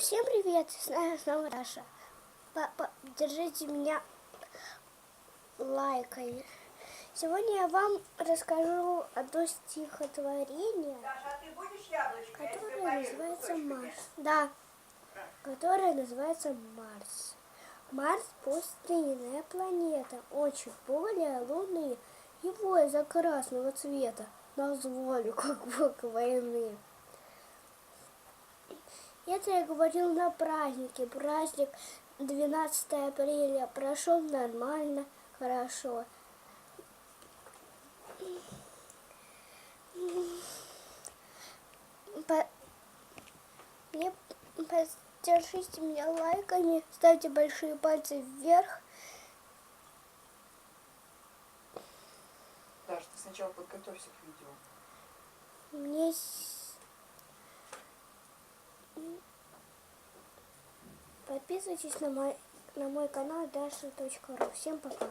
Всем привет, с нами снова Даша. Держите меня лайками. Сегодня я вам расскажу одно стихотворение, а которое называется. Марс. Да, которое называется Марс. Марс пустынная планета, очень более луны. Его из-за красного цвета назвали как бог войны. Это я говорил на празднике. Праздник 12 апреля прошел нормально, хорошо. По- Мне поддержите меня лайками, ставьте большие пальцы вверх. Даша, ты сначала подготовься к видео. Мне с- подписывайтесь на мой на мой канал Даша.ру. Всем пока.